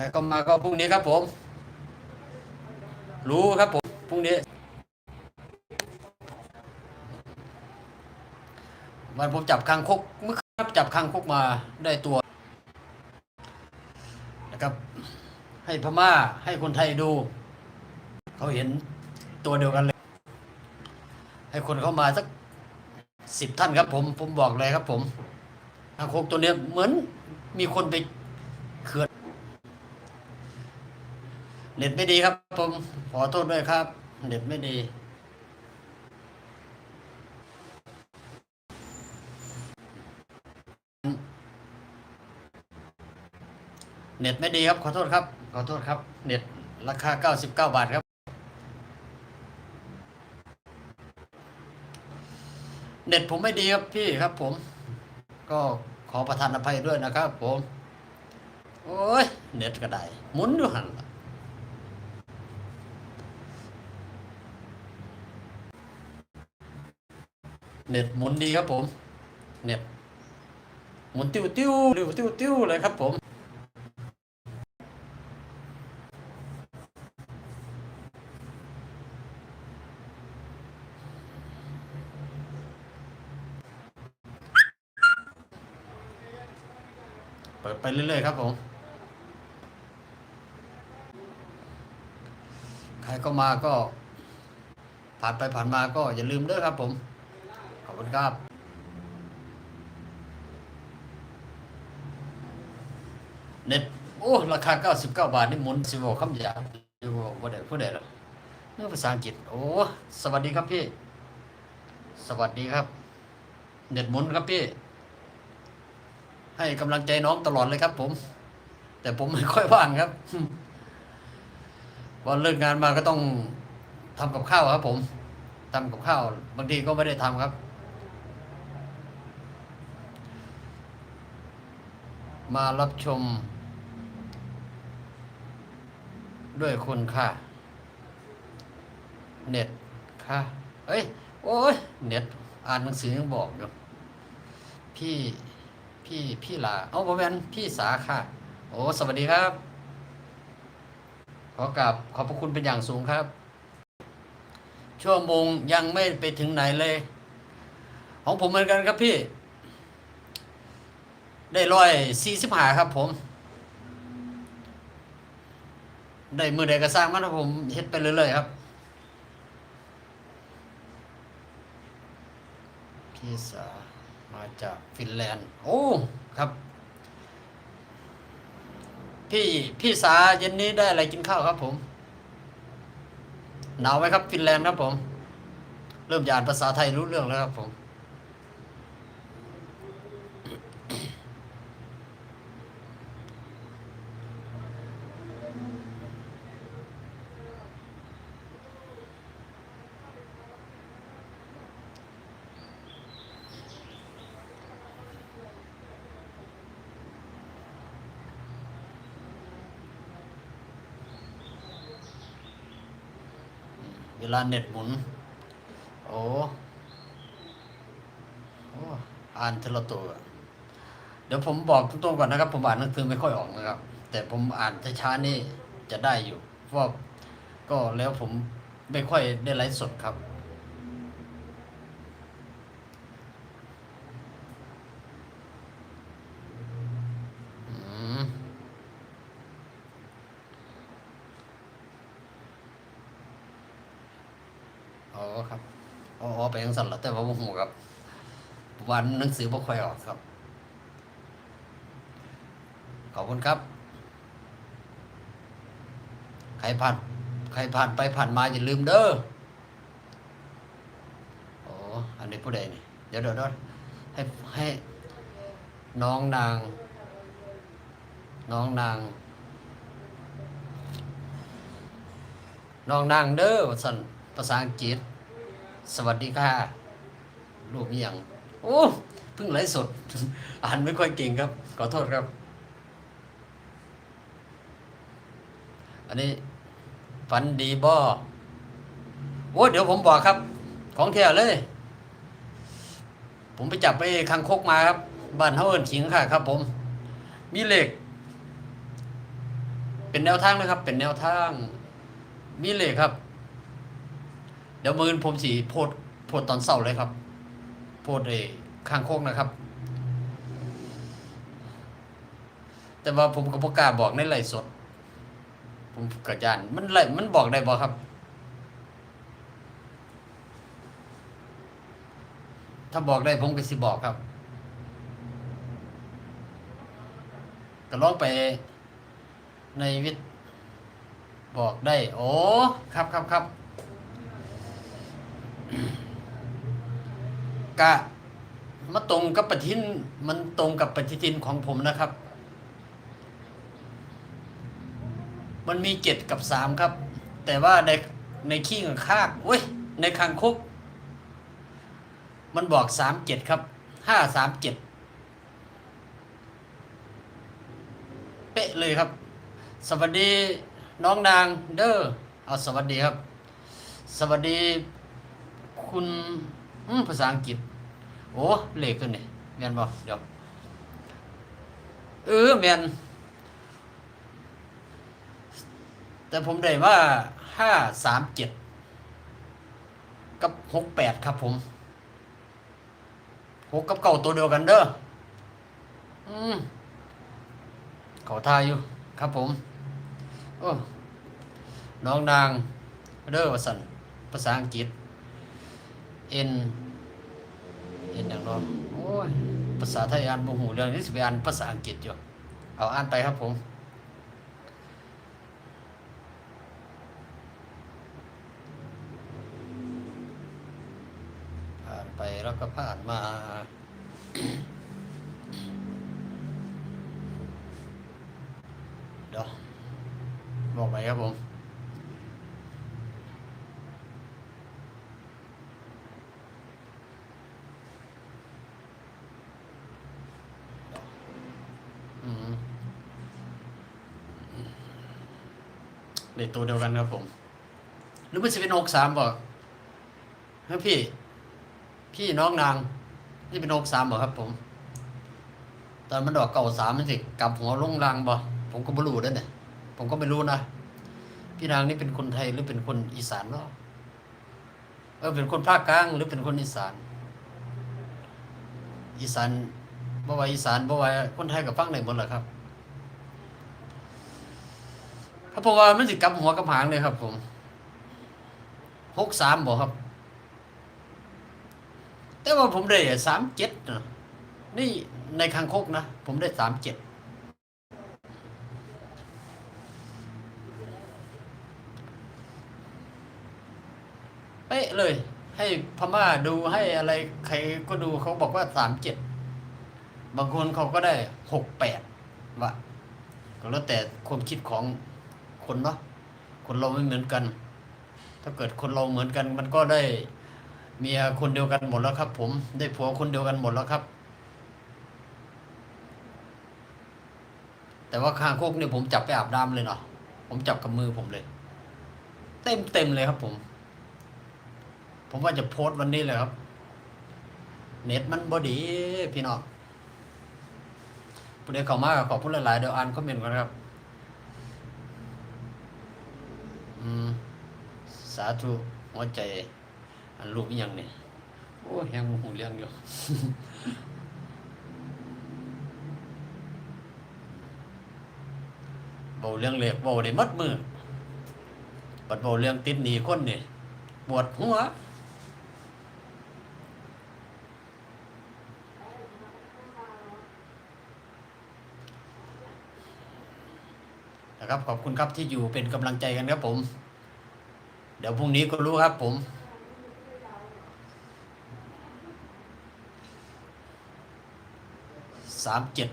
รก็มาก็พรุ่งนี้ครับผม รู้ครับผมพรุ่งนี้ วันผมจับคางคกเมื่อคืนครับจับคางคกมาได้ตัวนะครับ ให้พม่าให้คนไทยดู เขาเห็นตัวเดียวกันเลย ให้คนเข้ามาสักสิบท่านครับผม ผมบอกเลยครับผมคางคกตัวเนี้ยเหมือนมีคนไปเขื่อน เน็ตไม่ดีครับ ผมขอโทษด้วยครับ เน็ตไม่ดี เน็ตไม่ดีครับ ขอโทษครับ ขอโทษครับ เน็ตราคา 99 บาทครับ เน็ตผมไม่ดีครับพี่ครับ ผม ก็ขอประทานอภัยด้วยนะครับ ผม โอ้ย เน็ตก็ได้หมุนอยู่หันละ เน็ตหมุนดีครับผม เน็ตหมุนติ้วติ้วติ้วติ้วติ้วเลยครับผม เปิดไปเรื่อยๆครับผมใครก็มาก็ผ่านไปผ่านมาก็อย่าลืมเด้อครับผม คุณครับเน็ตโอ้ราคา99บาทนี่หมุนสิบคำหยาบอยู่ว่าได้ผู้ใดหรอเรื่อภาษาอังกฤษโอ้สวัสดีครับพี่ สวัสดีครับ เน็ตหมุนครับพี่ ให้กำลังใจน้องตลอดเลยครับ ผม แต่ผมไม่ค่อยว่างครับวันเลิกงานมาก็ต้องทำกับข้าวครับ ผมทำกับข้าว บางทีก็ไม่ได้ทำครับ มารับชม ด้วยคนค่ะ เน็ตค่ะ เอ้ย โอ้ย เน็ต อ่านหนังสือยังบอกอยู่ พี่ พี่ พี่ลา เอาผมเป็นพี่สาค่ะ โอ้ สวัสดีครับ ขอกราบขอบพระคุณเป็นอย่างสูงครับ ชั่วโมงยังไม่ไปถึงไหนเลย ของผมเหมือนกันครับพี่ ได้ร้อยสี่สิบหาครับ ผม ได้มือใดก็สร้างมันครับผมเฮ็ดไปเรื่อยๆครับพี่สามาจากฟินแลนด์ โอ้ครับ พี่พี่สาเย็นนี้ได้อะไรกินข้าวครับ ผมหนาวไหมครับฟินแลนด์ครับผม เริ่มจะอ่านภาษาไทยรู้เรื่องแล้วครับผม เวลาเน็ตหมุน โอ้โอ้อ่านทีละตัวเดี๋ยวผมบอกตรงๆก่อนนะครับ ผมอ่านหนังสือไม่ค่อยออกนะครับ แต่ผมอ่านช้าๆนี่จะได้อยู่เพราะก็แล้วผมไม่ค่อยได้ไลฟ์สดครับ อืม อ๋อครับ ออไปยังสั่นละแต่ว่าผมหูครับวันหนังสือบ่ค่อยออกครับ ขอบคุณครับ ใครผ่านใครผ่านไปผ่านมาอย่าลืมเด้อโอ้อันนี้ผู้ใดนี่เดี๋ยวเดี๋ยวให้ให้น้องนาง น้องนาง น้องนางเด้อสันภาษาอังกฤษ สวัสดีค่ะ รูปอย่างโอ้เพิ่งไลฟ์สด อ่านไม่ค่อยเก่งครับ ขอโทษครับ อันนี้ฝันดีบ่โอ้เดี๋ยวผมบอกครับ ของแท้เลย ผมไปจับไปคังคกมาครับ บ้านเฮาเอิ้นขิงค่ะครับ ผม มีเหล็ก เป็นแนวทางนะครับ เป็นแนวทาง มีเหลยครับ เดี๋ยวมือผมสีโพดโพดตอนเสาร์เลยครับ โพดเอข้างโคกนะครับ แต่ว่าผมก็บ่กล้าบอกในไลฟ์สด ผมกระยานมันไลมันบอกได้บ่ครับ ถ้าบอกได้ผมก็สิบอกครับก็ลองไปในวิทย์บอกได้ โอ้ ครับครับครับ กะมาตรงกับปฏิทิน มันตรงกับปฏิทินของผมนะครับ มันมีเจ็ดกับสามครับ แต่ว่าในในขี้กับข้างเว้ยในคางคุก มันบอกสามเจ็ดครับห้าสามเจ็ดเป๊ะเลยครับ สวัสดีน้องนางเด้อเอาสวัสดีครับ สวัสดีคุณภาษาอังกฤษ โอ้เลขตัวนี้แมนบ่เดี๋ยวเออแมนแต่ผมได้ว่าห้าสามเจ็ดกับหกแปดครับผมหกกับเก่าตัวเดียวกันเด้ออืมเขาทายอยู่ครับผมโอ้น้องนางเด้อวสันภาษาอังกฤษ N N อย่างน้อยโอ้ยภาษาไทยอ่านบ่หูเรื่องนี้สิไปอ่านภาษาอังกฤษอยู่เอาอ่านไปครับผมผ่านไปแล้วก็ผ่านมาเดี๋ยวบอกไปครับผม อืม เลขตัวเดียวกันครับผม หรือมันจะเป็นหกสามบอกเฮ้ยพี่ พี่น้องนาง นี่เป็นหกสามบอกครับ ผม ตอนมันดอกเก่าสามมันสิกลับหัวลงรางบ่ผมก็ไม่รู้ด้วยเนี่ยผมก็ไม่รู้นะพี่นางนี่เป็นคนไทยหรือเป็นคนอีสานเนาะเออเป็นคนภาคกลางหรือเป็นคนอีสาน อีสานบ่ว่าอีสานบ่ว่าคนไทยกับฟังได้หมดแหละครับ ครับเพราะว่ามันสิกลับหัวกับหางเลยครับ ผมหกสามบอกครับ แต่ว่าผมได้สามเจ็ดนะนี่ในคางคกนะ ผมได้สามเจ็ดเป๊ะเลย ให้พม่าดูให้อะไรใครก็ดูเขาบอกว่าสามเจ็ดบางคนเขาก็ได้หกแปดว่ะก็แล้วแต่ความคิดของ คนเนาะคนเราไม่เหมือนกัน ถ้าเกิดคนเราเหมือนกัน มันก็ได้เมียคนเดียวกันหมดแล้วครับ ผมได้ผัวคนเดียวกันหมดแล้วครับ แต่ว่าคางคกเนี่ยผมจับไปอาบน้ำเลยเนาะผมจับกับมือผมเลย เต็มเต็มเลยครับ ผม ผมว่าจะโพสต์วันนี้เลยครับ เน็ตมันบอดีพี่น้องผู้ใดเข้ามากขอบคุณหลายๆเดี๋ยวอ่านคอมเมนต์ก่อนครับ อืม สาธุหัวใจ อันรูปยังเนี่ยโอ้ยยังบ่หูเลี้ยงอยู่เบาเรื่องเล็กเบาได้หมัดมือบัดเบาเรื่องติดหนีคนเนี่ยปวดหัว นะครับขอบคุณครับที่อยู่เป็นกำลังใจกันครับผม เดี๋ยวพรุ่งนี้ก็รู้ครับผมสามเจ็ด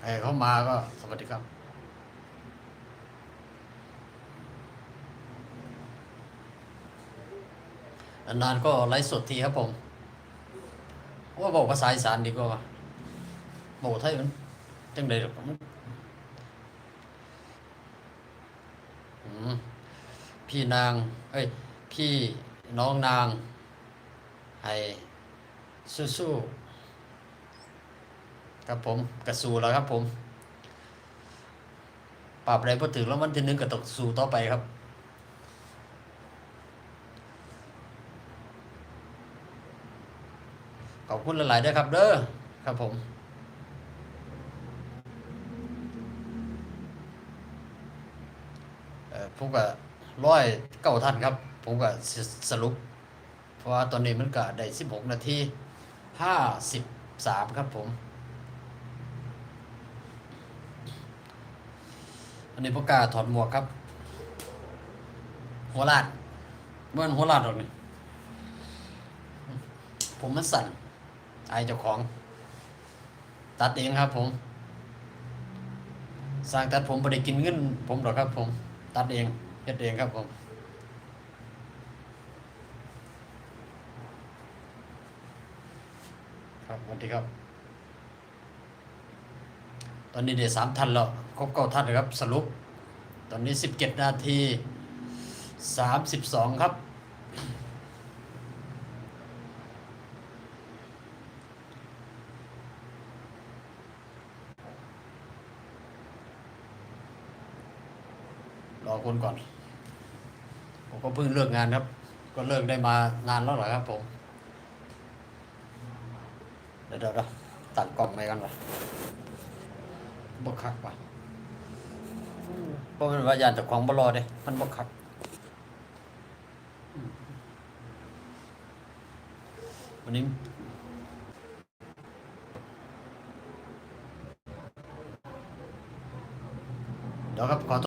ใครเข้ามาก็สวัสดีครับนานๆก็ไลฟ์สดทีครับผม ว่าบอกภาษาอีสานดีกว่าบอกไทยมันจังใดหรอกมันอืมพี่นาง เอ้ย พี่น้องนาง ให้สู้ๆครับผมกระสูแล้วครับผม ปราบอะไรพอถึงแล้วมันที่นึงก็ตกสู่ต่อไปครับ ขอบคุณหลายๆด้วยครับ เด้อครับผมผมก็ร้อยเก้าท่านครับ ผมก็สิสรุป เพราะว่าตอนนี้มันก็ได้สิบหกนาทีห้าสิบสามครับผม อันนี้พวกกล้าถอดหมวกครับ หัวลาดเมื่อนหัวลาดหรอกนี่ผมมันสั่น อายเจ้าของ ตัดเองครับผม สร้างตัดผมไม่ได้กินเงินผมหรอกครับ ผม ตัดเองเฮ็ดเองครับผมครับสวัสดีครับ ตอนนี้เดี๋ยวสามท่านแล้วครบเก้าท่านครับ สรุป ตอนนี้สิบเจ็ดนาทีสามสิบสองครับ คนก่อน ผมก็เพิ่งเลิกงานครับ ก็เลิกได้มานานแล้วเหรอครับผมเดี๋ยวเดี๋ยวตัดกล่องไปกันวะบกคักว่ะเพราะมันว่ายานจากของบรอเด้มันบกคักวันนี้เดี๋ยวครับขอโท